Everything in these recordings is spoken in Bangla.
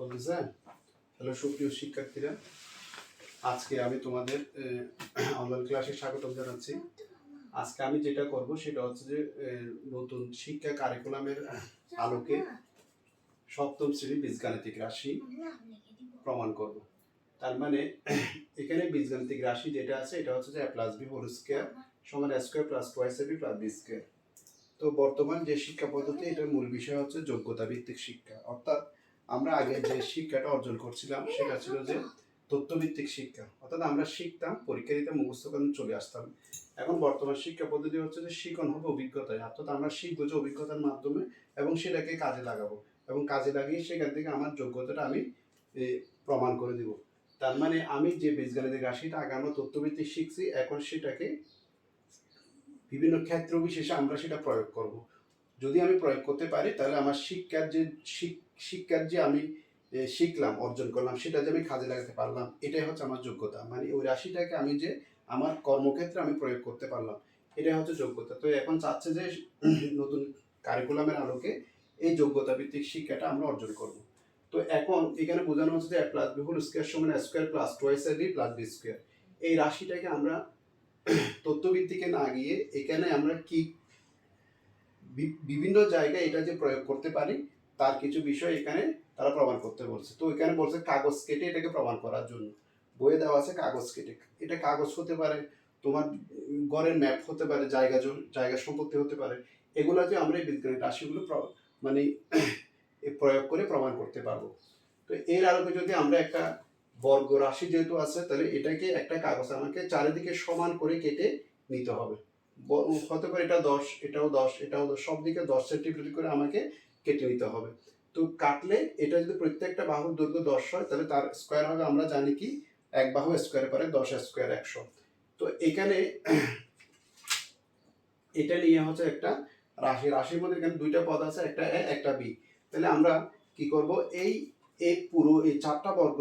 চলতেছে হ্যালো সুপ্রিয় শিক্ষার্থীরা, আজকে আমি তোমাদের অনলাইন ক্লাসে স্বাগতম জানাচ্ছি। আজকে আমি যেটা করব সেটা হচ্ছে যে নতুন শিক্ষা কারিকুলামের আলোকে সপ্তম শ্রেণি বীজগাণিতিক রাশি প্রমাণ করব। তার মানে এখানে বীজগাণিতিক রাশি যেটা আছে, এটা হচ্ছে যে প্লাস বি হোল স্কোয়ার সমান square plus twice B plus B square তো বর্তমান যে শিক্ষা পদ্ধতি, এটার মূল বিষয় হচ্ছে যোগ্যতা ভিত্তিক শিক্ষা। অর্থাৎ আমরা আগে যে শিক্ষাটা অর্জন করছিলাম, সেটা ছিল যে তথ্যভিত্তিক শিক্ষা। অর্থাৎ আমরা শিখতাম, পরীক্ষা দিতে মুখস্থ চলে আসতাম। এখন বর্তমান শিক্ষা পদ্ধতি হচ্ছে যে শিখন হবে অভিজ্ঞতায়। অর্থাৎ আমরা শিখব যে অভিজ্ঞতার মাধ্যমে এবং সেটাকে কাজে লাগাবো। এবং কাজে লাগিয়ে সেখান থেকে আমার যোগ্যতাটা আমি প্রমাণ করে দিব। তার মানে আমি যে বীজগণিতের রাশিটা আগে আমরা তথ্যভিত্তিক শিখছি, এখন সেটাকে বিভিন্ন ক্ষেত্র বিশেষে আমরা সেটা প্রয়োগ করব। যদি আমি প্রয়োগ করতে পারি, তাহলে আমার শিক্ষার যে শিক- শিক্ষার যে আমি শিখলাম, অর্জন করলাম, সেটা যে আমি কাজে লাগাতে পারলাম, এটাই হচ্ছে আমার যোগ্যতা। মানে ওই রাশিটাকে আমি যে আমার কর্মক্ষেত্রে আমি প্রয়োগ করতে পারলাম, এটাই হচ্ছে যোগ্যতা। তো এখন চাচ্ছে যে নতুন কারিকুলামের আলোকে এই যোগ্যতা ভিত্তিক শিক্ষাটা আমরা অর্জন করব। তো এখন এখানে বোঝানো হচ্ছে যে এক প্লাস বি হোল স্কোয়ার সমান square plus twice B plus B square এই রাশিটাকে আমরা তথ্যভিত্তিকে না গিয়ে এখানে আমরা কি বিভিন্ন জায়গায় এটা যে প্রয়োগ করতে পারি তার কিছু বিষয় এখানে তারা প্রমাণ করতে বলছে। তো এখানে বলছে কাগজ কেটে এটাকে প্রমাণ করার জন্য। বইয়ে দেওয়া আছে কাগজ কেটে। এটা কাগজ হতে পারে, তোমার ঘরের ম্যাপ হতে পারে, জায়গা জায়গা সম্পত্তি হতে পারে। এগুলো যে আমরা এই বিজ্ঞানের রাশিগুলো মানে প্রয়োগ করে প্রমাণ করতে পারব। তো এর আলোকে যদি আমরা একটা বর্গ রাশি যেহেতু আছে, তাহলে এটাকে একটা কাগজ আমাকে চারিদিকে সমান করে কেটে নিতে হবে। হতে পারে এটা দশ, এটাও দশ এটাও দশ সব দিকে দশ সেন্টিমিটার করে আমাকে কেটে নিতে হবে। তো কাটলে এটা যদি প্রত্যেকটা বাহুর দৈর্ঘ্য দশ হয়, তাহলে তার স্কোয়ার হবে আমরা জানি কি? এক বাহু স্কোয়ার পরে দশ স্কোয়ার একশো। তো এখানে এটা নিয়ে হচ্ছে একটা রাশি। রাশির মধ্যে এখানে দুইটা পদ আছে, একটা এ, একটা বি। তাহলে আমরা কি করব? এই এই পুরো এই চারটা বর্গ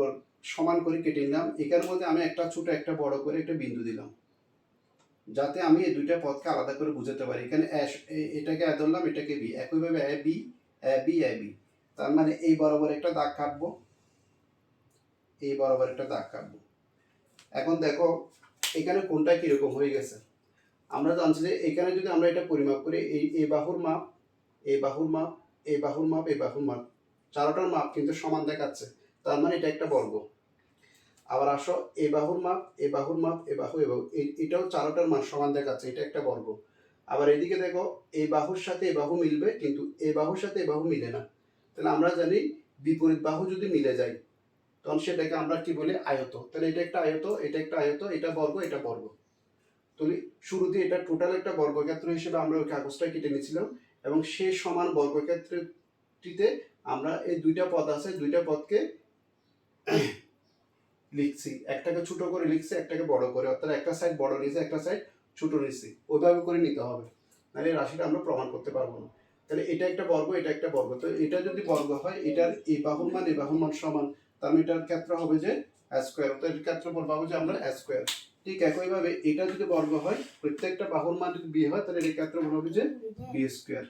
সমান করে কেটে নিলাম। এখানের মধ্যে আমি একটা ছোট, একটা বড় করে একটা বিন্দু দিলাম। যাতে আমি এই দুইটা পদকে আলাদা করে বুঝাতে পারি। এখানে এটাকে এ ধরলাম, এটাকে বি। একইভাবে এ, বি বি এ তার মানে এই বরাবর একটা দাগ কাটবো। এই বরাবর একটা দাগ কাটবো। এখন দেখো, এখানে কোনটা কীরকম হয়ে গেছে? আমরা জানছি যে এখানে যদি আমরা এটা পরিমাপ করি, এই এই বাহুর মাপ, এই বাহুর মাপ, এই বাহুর মাপ, এই বাহুর মাপ, চারোটার মাপ কিন্তু সমান দেখাচ্ছে। তার মানে এটা একটা বর্গ। আবার আসো, এই বাহুর মাপ, এই বাহুর মাপ, এই বাহু এবং এটাও চারোটার মান সমান দেখাচ্ছে, এটা একটা বর্গ। আবার এদিকে দেখো, এই বাহুর সাথে এই বাহু মিলবে, কিন্তু এই বাহুর সাথে এই বাহু মিলে না। তাহলে আমরা জানি বিপরীত বাহু যদি মিলে যায়, তখন সেটাকে আমরা কি বলি? আয়ত। তাহলে এটা একটা আয়ত, এটা একটা আয়ত, এটা বর্গ এটা বর্গ। তাহলে শুরুতে এটা টোটাল একটা বর্গক্ষেত্র হিসেবে আমরা ওই কাগজটা কেটে নিয়েছিলাম, এবং সে সমান বর্গক্ষেত্রটিতে আমরা এই দুইটা পদ আছে, দুইটা পদকে লিখছি। একটাকে ছোট করে লিখছি, একটাকে বড় করে। অর্থাৎ একটা সাইড বড় নিয়েছে, একটা সাইড ছোট নিয়েছি ওইভাবে করে নিতে হবে। নাহলে রাশিটা আমরা প্রমাণ করতে পারব না। তাহলে এটা একটা বর্গ, এটা একটা বর্গ। তো এটা যদি বর্গ হয়, এটার এই বাহুর মান এই বাহুর মান সমান মানে এটার ক্ষেত্র হবে যে স্কোয়ার তো এর ক্ষেত্রফল পাবো যে আমরা স্কোয়ার ঠিক একইভাবে এটা যদি বর্গ হয়, প্রত্যেকটা বাহুর মান যদি বি হয়, তাহলে এর ক্ষেত্রফল হবে যে বি স্কোয়ার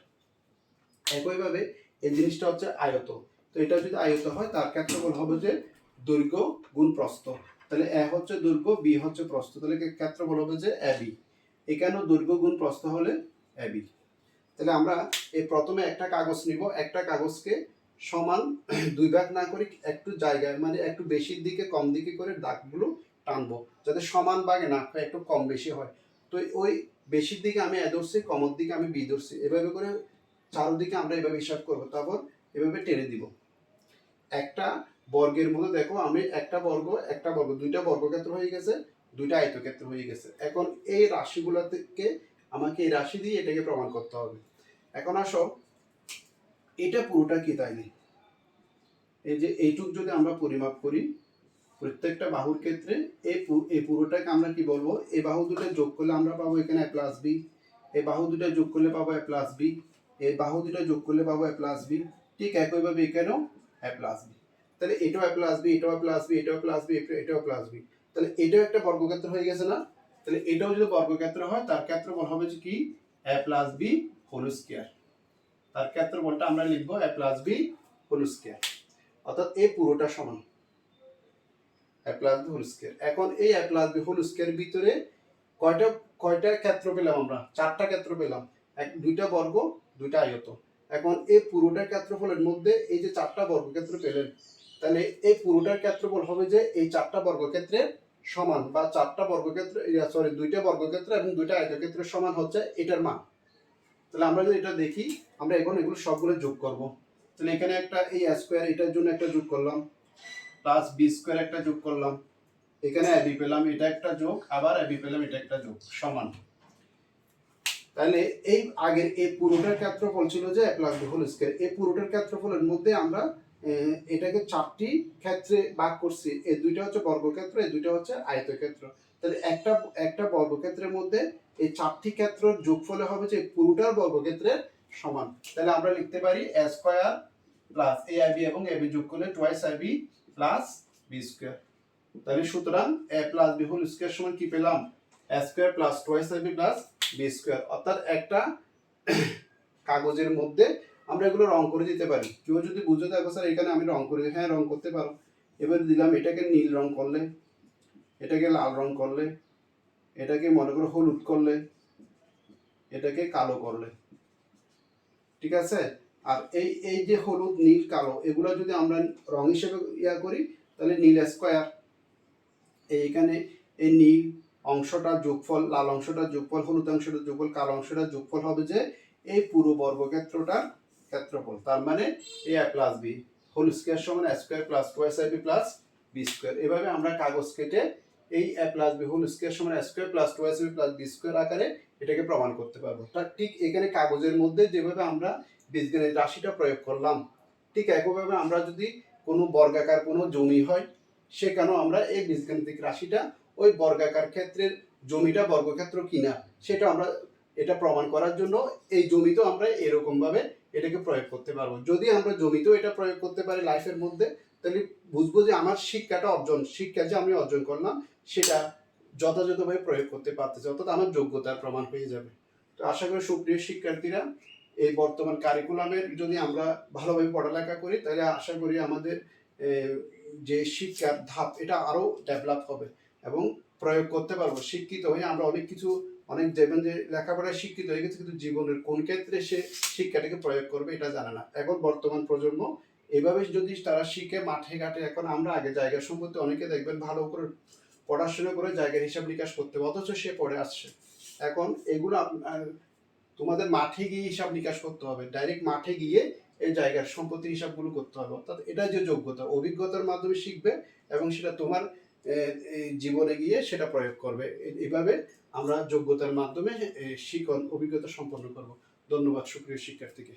একইভাবে এই জিনিসটা হচ্ছে আয়ত। তো এটা যদি আয়ত হয়, তার ক্ষেত্রফল হবে যে দৈর্ঘ্য গুণ প্রস্থ। তাহলে এ হচ্ছে দৈর্ঘ্য বি হচ্ছে প্রস্থ। তাহলে ক্ষেত্রফল হবে যে এ বি এখানেও দৈর্ঘ্য গুণ প্রস্থ হলে? A B. তাহলে আমরা এই প্রথমে একটা কাগজ নিব। একটা কাগজকে সমান দুই ভাগ না করে একটু জায়গায় মানে একটু বেশির দিকে, কম দিকে করে দাগগুলো টানবো, যাতে সমান ভাগে না একটু কম বেশি হয়। তো ওই বেশির দিকে আমি এ ধরছি, কমর দিকে আমি বি ধরছি। এভাবে করে চারোদিকে আমরা এভাবে হিসাব করব। তারপর এভাবে টেনে দিব। একটা বর্গের মধ্যে দেখো, আমি একটা বর্গ একটা বর্গ, দুইটা বর্গক্ষেত্র হয়ে গেছে। দুইটা আয়তক্ষেত্র হয়ে গেছে। এখন এই রাশিগুলো থেকে আমাকে এই রাশি দিয়ে এটাকে প্রমাণ করতে হবে। এখন আসো, এটা পুরোটা কি তাই নেই? এই যে এইটুক যদি আমরা পরিমাপ করি, প্রত্যেকটা বাহুর ক্ষেত্রে এই এই পুরোটাকে আমরা কি বলব? এই বাহু দুটো যোগ করলে আমরা পাবো এখানে প্লাস বি এই বাহু দুটো যোগ করলে পাবো এ প্লাস বি এই বাহু দুটো যোগ করলে পাবো এ প্লাস বি ঠিক একইভাবে এখানেও এ প্লাস বি তাহলে এটাও এ প্লাস বি এটাও প্লাস বি এটাও প্লাস বি এটাও প্লাস বি তাহলে এটাও একটা বর্গক্ষেত্র হয়ে গেছে না? তাহলে এটাও যদি বর্গক্ষেত্র হয়, তার ক্ষেত্রফল হবে যে কি? A plus B whole square তার ক্ষেত্রফলটা আমরা লিখব A plus B whole square অর্থাৎ এই পুরোটা সমান। A plus B whole square এখন এই A plus B whole square ভিতরে কয়টা কয়টা ক্ষেত্র পেলাম আমরা? চারটা ক্ষেত্র পেলাম। এক, দুইটা বর্গ, দুইটা আয়ত। এখন এই পুরোটার ক্ষেত্রফলের মধ্যে এই যে চারটা বর্গক্ষেত্র পেলেন তাহলে এই পুরোটার ক্ষেত্রফল হবে যে এই চারটা বর্গক্ষেত্রের সমান বা চারটা বর্গক্ষেত্র সরি দুইটা বর্গক্ষেত্র এবং দুইটা আয়তক্ষেত্রের সমান হচ্ছে এটার মান। তাহলে আমরা যদি এটা দেখি, আমরা এখন এগুলো সবগুলো যোগ করব। তাহলে এখানে একটা এই স্কোয়ার এটার জন্য একটা যোগ করলাম প্লাস বি স্কোয়ার একটা যোগ করলাম। এখানে এবি পেলাম, এটা একটা যোগ, আবার এবি পেলাম, এটা একটা যোগ, সমান। তাহলে এই আগের, এই পুরোটার ক্ষেত্রফল ছিল যে এক লাখ হোল স্কোয়ার এই পুরোটার ক্ষেত্রফলের মধ্যে আমরা এটাকে চারটি ক্ষেত্রে ভাগ করছি। এই দুইটা হচ্ছে বর্গক্ষেত্র এই দুইটা হচ্ছে আয়তক্ষেত্র। তাহলে একটা একটা বর্গক্ষেত্রের মধ্যে এই চারটি ক্ষেত্রের যোগফলে হবে যে পুরোটার বর্গক্ষেত্রের সমান। তাহলে আমরা লিখতে পারি A square plus A I B এবং এ বি যোগ করলে twice I B plus B square. তাহলে সুতরাং A plus B whole square সমান কি পেলাম? A square plus twice I B plus B square. অর্থাৎ একটা কাগজের মধ্যে আমরা এগুলো রং করে দিতে পারি। কেউ যদি বুঝে থাকো স্যার, এখানে আমি রং করে হ্যাঁ রং করতে পারো। এবার দিলাম, এটাকে নীল রং করলে, এটাকে লাল রং করলে, এটাকে মনে করো হলুদ করলে, এটাকে কালো করলে। ঠিক আছে? আর এই এই যে হলুদ, নীল, কালো, এগুলো যদি আমরা রং হিসেবে ইয়া করি, তাহলে নীল স্কোয়ার। এইখানে এই নীল অংশটা যোগফল, লাল অংশটা যোগফল, হলুদ অংশটা যোগফল, কালো অংশটা যোগফল হবে যে এই পুরো বর্গক্ষেত্রটার ক্ষেত্রফল। তার মানে A plus B whole square সমান square plus twice I B plus B square এভাবে আমরা কাগজ কেটে এই A plus B whole square সমান square plus twice B plus B square আকারে এটাকে প্রমাণ করতে পারব। ঠিক এখানে কাগজের মধ্যে যেভাবে আমরা বীজগণিত রাশিটা প্রয়োগ করলাম, ঠিক একইভাবে আমরা যদি কোনো বর্গাকার কোনো জমি হয়, সেখানেও আমরা এই বীজগাণিতিক রাশিটা ওই বর্গাকার ক্ষেত্রের জমিটা বর্গক্ষেত্র কিনা, সেটা আমরা, এটা প্রমাণ করার জন্য এই জমিতেও আমরা এরকম ভাবে এটাকে প্রয়োগ করতে পারব। যদি আমরা জমিতেও এটা প্রয়োগ করতে পারি লাইফের মধ্যে, তাহলে বুঝব যে আমার শিক্ষাটা অর্জন শিক্ষা যে আমি অর্জন করলাম, সেটা যথাযথভাবে প্রয়োগ করতে পারতেছে, অর্থাৎ আমার যোগ্যতার প্রমাণ হয়ে যাবে। তো আশা করি সুপ্রিয় শিক্ষার্থীরা, এই বর্তমান কারিকুলামের যদি আমরা ভালোভাবে পড়ালেখা করি, তাহলে আশা করি আমাদের যে শিক্ষার ধাপ, এটা আরও ডেভেলপ হবে এবং প্রয়োগ করতে পারব। শিক্ষিত হয়ে আমরা অনেক কিছু অনেক দেখবেন যে লেখাপড়ায় শিক্ষিত হয়ে গেছে কিন্তু জীবনের কোন ক্ষেত্রে সে শিক্ষাটাকে প্রয়োগ করবে এটা জানে না। এখন বর্তমান প্রজন্ম এভাবে যদি তারা শিখে মাঠে ঘাটে এখন আমরা আগে জায়গা সম্পত্তি অনেকে দেখবেন ভালো করে পড়াশোনা করে জায়গার হিসাব নিকাশ করতে হবে, অথচ সে পড়ে আসছে। এখন এগুলো তোমাদের মাঠে গিয়ে হিসাব নিকাশ করতে হবে ডাইরেক্ট মাঠে গিয়ে এই জায়গার সম্পত্তির হিসাবগুলো করতে হবে। অর্থাৎ এটা যে যোগ্যতা অভিজ্ঞতার মাধ্যমে শিখবে এবং সেটা তোমার জীবনে গিয়ে সেটা প্রয়োগ করবে। এভাবে আমরা যোগ্যতার মাধ্যমে শিখন অভিজ্ঞতা সম্পন্ন করব। ধন্যবাদ সুপ্রিয় শিক্ষার্থীকে।